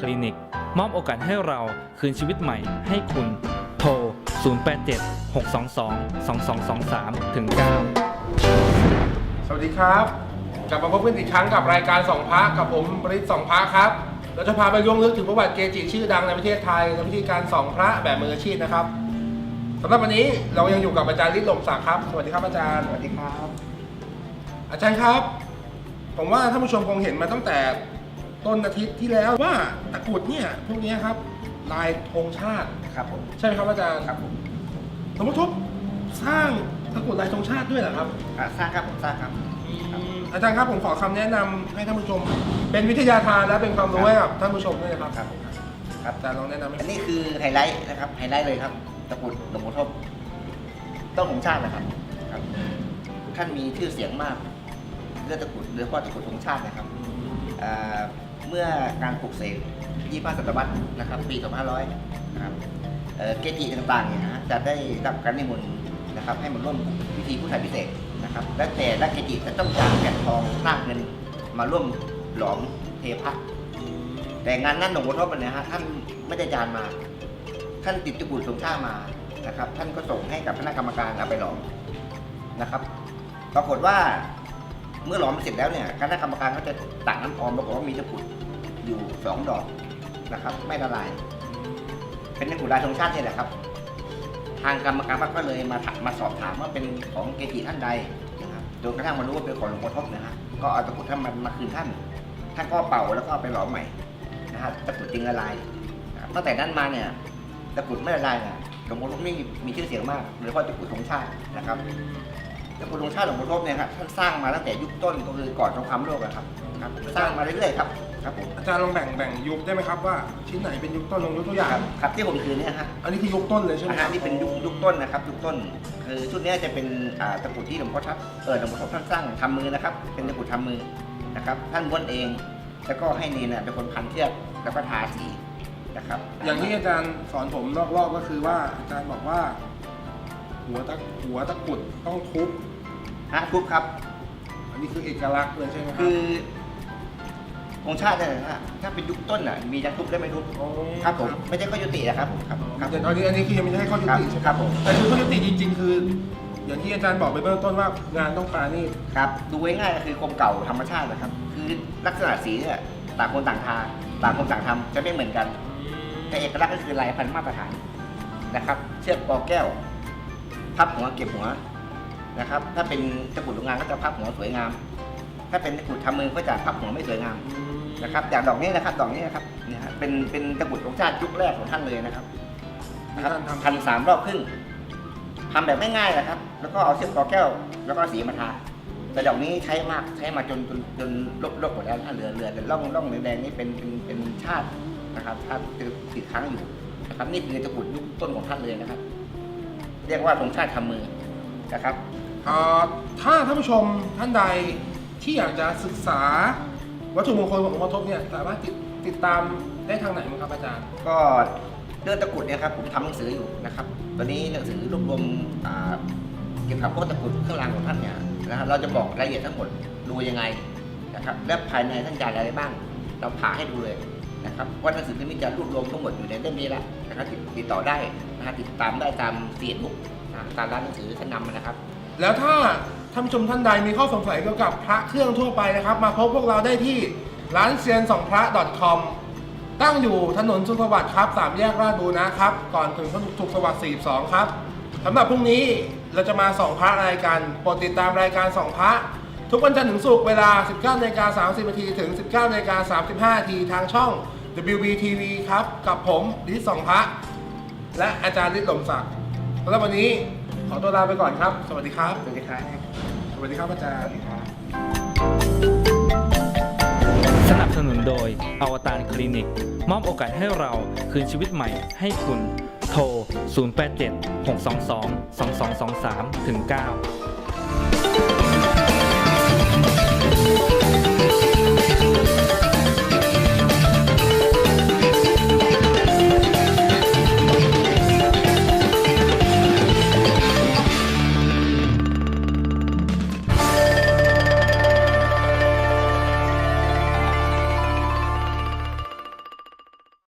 คลินิก มอบโอกาสให้เราคืนชีวิตใหม่ให้คุณ โทร 087 622 2223ถึง9สวัสดีครับ กลับมาพบกันอีกครั้งกับรายการสองพระกับผมบริษสองพระครับ เราจะพาไปล่วงลึกถึงประวัติเกจิชื่อดังในประเทศไทยในวิธีการสองพระแบบมืออาชีพนะครับสำหรับวันนี้เรายังอยู่กับอาจารย์ฤทธิ์ลมศักดิ์ครับ สวัสดีครับอาจารย์ สวัสดีครับ อาจารย์ครับ ผมว่าท่านผู้ชมคงเห็นมาตั้งแต่ ต้นอาทิตย์ที่แล้วว่าตะกรุดเนี่ยพวกเนี้ยครับ ลายธงชาติ ครับผมใช่ไหมครับอาจารย์ครับผมหลวงพ่อทบสร้างตะกรุดลายธงชาติด้วยเหรอครับ อ่าทราบครับผมทราบครับ อาจารย์ครับผมขอคำแนะนำให้ท่านผู้ชม เป็นวิทยาทานและเป็นความรู้ให้กับท่านผู้ชมด้วยนะครับครับผมครับ อาจารย์ลองแนะนำให้อันนี้คือไฮไลท์นะครับไฮไลท์เลยครับตะกรุดหลวงปู่ทบต้องของชาตินะครับครับท่านมีชื่อเสียงมากเรื่องตะกรุดหรือว่าตะกรุดของชาตินะครับอ่า เมื่อการปลุกเสก25ศตวรรษนะครับปี 2500 นะครับเอ่อเกจิต่างๆเนี่ยนะฮะจะได้รับการนิมนต์นะครับให้มาร่วมพิธีพุทธาพิเศษนะครับและแต่ละเกจิจะต้องจ้างแผ่นทองหน้าคเงินมาร่วมหลอมเทพะแต่งานนั้นหลวงพ่อทบเนี่ยฮะท่านไม่ได้จานมา ท่านติดตะกุดทรงชามานะครับ ท่านก็ส่งให้กับคณะกรรมการเอาไปหลอมนะครับ ปรากฏว่า เมื่อหลอมเสร็จแล้วเนี่ยคณะกรรมการก็จะตักน้ำออมปรากฏว่ามีตะกรุดอยู่สองดอกนะครับ ไม่ละลาย เป็นตะกรุดลายธงชาตินี่แหละครับ ทางกรรมการก็เลยมามาสอบถามว่าเป็นของเกจิท่านใดนะครับจนกระทั่งมารู้ว่าเป็นของหลวงพ่อทบนะฮะก็เอาตะกรุดท่านมามาคืนท่าน ท่านก็เป่าแล้วก็เอาไปหลอมใหม่นะฮะตะกรุดจึงละลายตั้งแต่นั้นมาเนี่ยตะกรุดไม่ละลายเนี่ยหลวงพ่อทบนี่มีชื่อเสียงมากโดยเฉพาะตะกรุดธงชาตินะครับ ตะกรุดธงชาติหลวงพ่อทบเนี่ยครับท่านสร้างมาตั้งแต่ยุคต้นก็คือก่อนสงครามโลกอะครับครับสร้างมาเรื่อยๆครับครับผมอาจารย์ลองแบ่งแบ่งยุคได้ไหมครับว่าชิ้นไหนเป็นยุคต้นลองยกตัวอย่างครับครับที่ผมถือเนี่ยฮะอันนี้คือยุคต้นเลยใช่ไหมอาคหารัรบที่เป็นยุคยุคต้นนะครับยุคต้นคือชุดเนี้ยจะเป็นอ่าตะกรุดที่หลวงพ่อทับเออหลวงพ่อทับท่านสร้างทำมือนะครับ เป็นตะกรุดทำมือนะครับ ท่านม้วนเอง แล้วก็ให้เนนนะเป็นคนพันเชือกแล้วก็ทาสีนะครับ อย่างที่อาจารย์สอนผมรอบๆก็คือว่าอาจารย์บอกว่า หัวตะหัวตะกรุดต้องทุบฮะทุบครับ อันนี้คือเอกลักษณ์เลยใช่ไหมครับคือองค์ชาติเนี่ยนะฮะถ้าเป็นยุคต้นอะมีทั้งทุบและไม่ทุบโอ้ครับผมไม่ใช่ข้อยุตินะครับผมครับครับแต่อันนี้อันนี้คือยังไม่ใช่ข้อยุครับติใช่ไหมครับผมแต่คือข้อยุติจริง ๆ คือ อย่างที่อาจารย์บอกไปเบื้องต้นว่างานต้องปราณีตครับดูง่ายๆก็คือกรมเก่าธรรมชาตินะครับ คือลักษณะสีเนี่ยต่างคนต่างทาต่างคนต่างทำจะไม่เหมือนกัน แต่เอกลักษณ์ก็คือลายพันธุ์มาตรฐานนะครับ เชือกปอแก้ว พับหัวเก็บหัวนะครับ ถ้าเป็นตะกรุดโรงงานก็จะพับหัวสวยงาม ถ้าเป็นตะกรุดทำมือก็จะพับหัวไม่สวยงามนะครับอย่างดอกนี้นะครับดอกนี้นะครับเนี่ยฮะเป็นเป็นตะกรุดของชาติยุคแรกของท่านเลยนะครับนะครับท่านทำพันสามรอบครึ่งทำแบบไม่ง่ายนะครับ แล้วก็เอาเชือกปอแก้ว แล้วก็สีมาทาแต่ดอกนี้ใช้มากใช้มาจนจนจนลบลบหมดแล้วถ้าเหลือเหลือแต่ร่องร่องแดงๆนี่เป็นเป็นเป็นชาตินะครับชาติติดค้างอยู่นะครับนี่คือตะกรุดยุคต้นของท่านเลยนะครับ เรียกว่าธงชาติทำมือนะครับ เอ่อถ้าท่านผู้ชมท่านใดที่อยากจะศึกษาวัตถุมงคลของหลวงพ่อทบเนี่ยสามารถติดติดตามได้ทางไหนบ้างครับอาจารย์ ก็เรื่องตะกรุดเนี่ยครับผมทำหนังสืออยู่นะครับ ตอนนี้หนังสือรวบรวมอ่าเกี่ยวกับพวกตะกรุดเครื่องรางของท่านเนี่ยนะครับเราจะบอกรายละเอียดทั้งหมดดูยังไงนะครับและภายในท่านจ่ายอะไรบ้าง เราผ่าให้ดูเลยนะครับว่าหนังสือเล่มนี้จะรวบรวมทั้งหมดอยู่ในเล่มนี้แล้วนะครับติดติดต่อได้ นะติดตามได้ตามเฟียดบุ๊กตามร้านหนังสือชั้นนำนะครับ แล้วถ้าท่านผู้ชมท่านใดมีข้อสงสัยเกี่ยวกับพระเครื่องทั่วไปนะครับ มาพบพวกเราได้ที่ร้านเซียนสองพระ .com ตั้งอยู่ถนนสุขสวัสดิ์ครับสามแยกราชบูรณะครับ ก่อนถึงถนนสุขสวัสดิ์42 ครับสำหรับพรุ่งนี้เราจะมาส่องพระรายการโปรดติดตามรายการส่องพระ ทุกวันจันทร์ถึงศุกร์เวลา 19นาฬิกา30นาทีถึง 19นาฬิกา35นาทีทางช่อง WBTV ครับ กับผมดิสสองพระ และอาจารย์ฤทธิ์หลมศักดิ์สำหรับวันนี้ขอตัวลาไปก่อนครับ สวัสดีครับ สวัสดีครับสวัสดีครับอาจารย์สนับสนุนโดยอวตารคลินิก มอบโอกาสให้เราคืนชีวิตใหม่ให้คุณโทร 087 622 2223ถึง9